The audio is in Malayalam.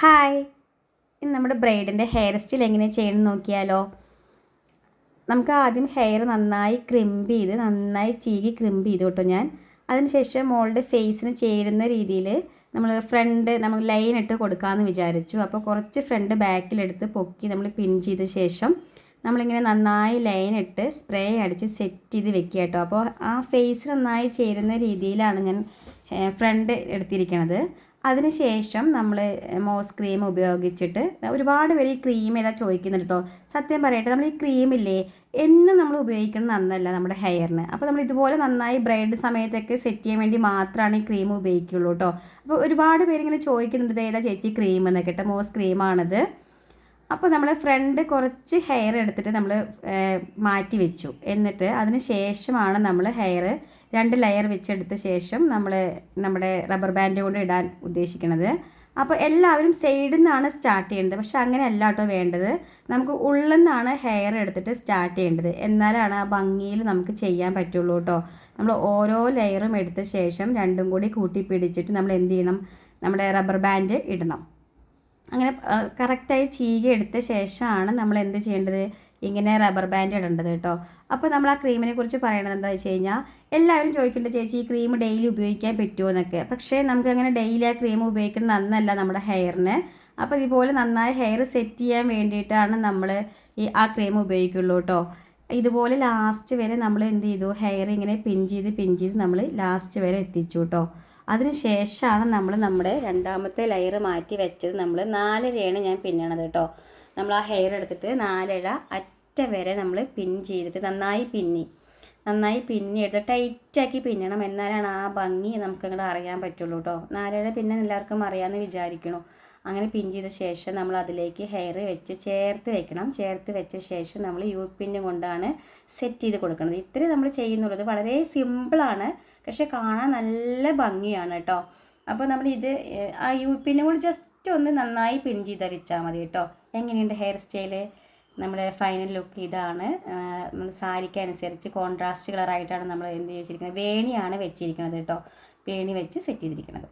ഹായ്. ഇന്ന് നമ്മുടെ ബ്രൈഡിന്റെ ഹെയർ സ്റ്റൈൽ എങ്ങനെ ചെയ്യണമെന്ന് നോക്കിയാലോ? നമുക്ക് ആദ്യം ഹെയർ നന്നായി ക്രിമ്പ് ചെയ്ത് നന്നായി ചീകി ക്രിമ്പ് ചെയ്തു കേട്ടോ ഞാൻ. അതിനുശേഷം മോളുടെ ഫേസിന് ചേരുന്ന രീതിയിൽ നമ്മൾ ഫ്രണ്ട് നമ്മൾ ലൈൻ ഇട്ട് കൊടുക്കാമെന്ന് വിചാരിച്ചു. അപ്പോൾ കുറച്ച് ഫ്രണ്ട് ബാക്കിലെടുത്ത് പൊക്കി നമ്മൾ പിൻ ചെയ്ത ശേഷം നമ്മളിങ്ങനെ നന്നായി ലൈൻ ഇട്ട് സ്പ്രേ അടിച്ച് സെറ്റ് ചെയ്ത് വെക്കുക കേട്ടോ. അപ്പോൾ ആ ഫേസ് നന്നായി ചേരുന്ന രീതിയിലാണ് ഞാൻ ഫ്രണ്ട് എടുത്തിരിക്കുന്നത് അതിനുശേഷം നമ്മൾ മോസ് ക്രീം ഉപയോഗിച്ചിട്ട് ഒരുപാട് പേര് ഈ ക്രീം ഏതാ ചോദിക്കുന്നുണ്ട് കേട്ടോ സത്യം പറയട്ടെ നമ്മൾ ഈ ക്രീമില്ലേ എന്നും നമ്മൾ ഉപയോഗിക്കുന്നത് നന്നല്ല നമ്മുടെ ഹെയറിന്. അപ്പോൾ നമ്മൾ ഇതുപോലെ നന്നായി ബ്രൈഡ് സമയത്തൊക്കെ സെറ്റ് ചെയ്യാൻ വേണ്ടി മാത്രമാണ് ഈ ക്രീം ഉപയോഗിക്കുള്ളൂ കേട്ടോ അപ്പോൾ ഒരുപാട് പേരിങ്ങനെ ചോദിക്കുന്നുണ്ട് ഏതാ ചേച്ചി ക്രീം എന്നൊക്കെ കേട്ടോ മോസ് ക്രീമാണിത് അപ്പോൾ നമ്മൾ ഫ്രണ്ട് കുറച്ച് ഹെയർ എടുത്തിട്ട് നമ്മൾ മാറ്റി വെച്ചു. എന്നിട്ട് അതിന് ശേഷമാണ് നമ്മൾ ഹെയർ രണ്ട് ലെയർ വെച്ചെടുത്ത ശേഷം നമ്മൾ നമ്മുടെ റബ്ബർ ബാൻഡ് കൊണ്ട് ഇടാൻ ഉദ്ദേശിക്കുന്നത് അപ്പോൾ എല്ലാവരും സൈഡിൽ നിന്നാണ് സ്റ്റാർട്ട് ചെയ്യേണ്ടത്. പക്ഷെ അങ്ങനെ അല്ല കേട്ടോ വേണ്ടത്. നമുക്ക് ഉള്ളിൽ നിന്നാണ് ഹെയർ എടുത്തിട്ട് സ്റ്റാർട്ട് ചെയ്യേണ്ടത്. എന്നാലാണ് ആ ഭംഗിയിൽ നമുക്ക് ചെയ്യാൻ പറ്റുള്ളൂ കേട്ടോ നമ്മൾ ഓരോ ലെയറും എടുത്ത ശേഷം രണ്ടും കൂടി കൂട്ടി പിടിച്ചിട്ട് നമ്മൾ എന്ത് ചെയ്യണം? നമ്മുടെ റബ്ബർ ബാൻഡ് ഇടണം. അങ്ങനെ കറക്റ്റായി ചീകി എടുത്ത ശേഷമാണ് നമ്മൾ എന്ത് ചെയ്യേണ്ടത്? ഇങ്ങനെ റബ്ബർ ബാൻഡ് ഇടേണ്ടത് കേട്ടോ. അപ്പോൾ നമ്മൾ ആ ക്രീമിനെ കുറിച്ച് പറയണത് എന്താ വെച്ച് കഴിഞ്ഞാൽ എല്ലാവരും ചോദിക്കേണ്ട ചേച്ചി ഈ ക്രീം ഡെയിലി ഉപയോഗിക്കാൻ പറ്റുമോ എന്നൊക്കെ. പക്ഷേ നമുക്ക് അങ്ങനെ ഡെയിലി ആ ക്രീം ഉപയോഗിക്കുന്നത് നന്നല്ല നമ്മുടെ ഹെയറിന് അപ്പോൾ ഇതുപോലെ നന്നായി ഹെയർ സെറ്റ് ചെയ്യാൻ വേണ്ടിയിട്ടാണ് നമ്മൾ ഈ ആ ക്രീം ഉപയോഗിക്കുള്ളൂ കേട്ടോ. ഇതുപോലെ ലാസ്റ്റ് വരെ നമ്മൾ എന്ത് ചെയ്തു? ഹെയർ ഇങ്ങനെ പിൻ ചെയ്ത് പിൻ ചെയ്ത് നമ്മൾ ലാസ്റ്റ് വരെ എത്തിച്ചു കേട്ടോ. അതിന് ശേഷമാണ് നമ്മൾ നമ്മുടെ രണ്ടാമത്തെ ലെയർ മാറ്റി വെച്ചത്. നമ്മൾ നാലരയാണ് ഞാൻ പിന്നണത് കേട്ടോ. നമ്മൾ ആ ഹെയർ എടുത്തിട്ട് നാലിഴ അറ്റ വരെ നമ്മൾ പിൻ ചെയ്തിട്ട് നന്നായി പിന്നി. നന്നായി പിന്നി എടുത്ത് ടൈറ്റാക്കി പിന്നണം. എന്നാലാണ് ആ ഭംഗി നമുക്ക് അങ്ങോട്ട് അറിയാൻ പറ്റുള്ളൂ കേട്ടോ നാലര പിന്നെ എല്ലാവർക്കും അറിയാമെന്ന് വിചാരിക്കണു. അങ്ങനെ പിൻ ചെയ്ത ശേഷം നമ്മൾ അതിലേക്ക് ഹെയർ വെച്ച് ചേർത്ത് വെക്കണം. ചേർത്ത് വെച്ച ശേഷം നമ്മൾ യു പിന്നും കൊണ്ടാണ് സെറ്റ് ചെയ്ത് കൊടുക്കുന്നത് ഇത്രയും നമ്മൾ ചെയ്യുന്നുള്ളത് വളരെ സിമ്പിളാണ് പക്ഷെ കാണാൻ നല്ല ഭംഗിയാണ് കേട്ടോ അപ്പോൾ നമ്മൾ ഇത് ആ യു പിന്നും കൂടി ജസ്റ്റ് ഒന്ന് നന്നായി പിൻ ചെയ്ത് അരിച്ചാൽ മതി കേട്ടോ. എങ്ങനെയുണ്ട് ഹെയർ സ്റ്റൈൽ നമ്മുടെ ഫൈനൽ ലുക്ക് ഇതാണ്. നമ്മൾ സാരിക്ക് അനുസരിച്ച് കോൺട്രാസ്റ്റ് കളറായിട്ടാണ് നമ്മൾ എന്ത് വെച്ചിരിക്കുന്നത് വേണിയാണ് വെച്ചിരിക്കുന്നത് കേട്ടോ. വേണി വെച്ച് സെറ്റ് ചെയ്തിരിക്കുന്നത്.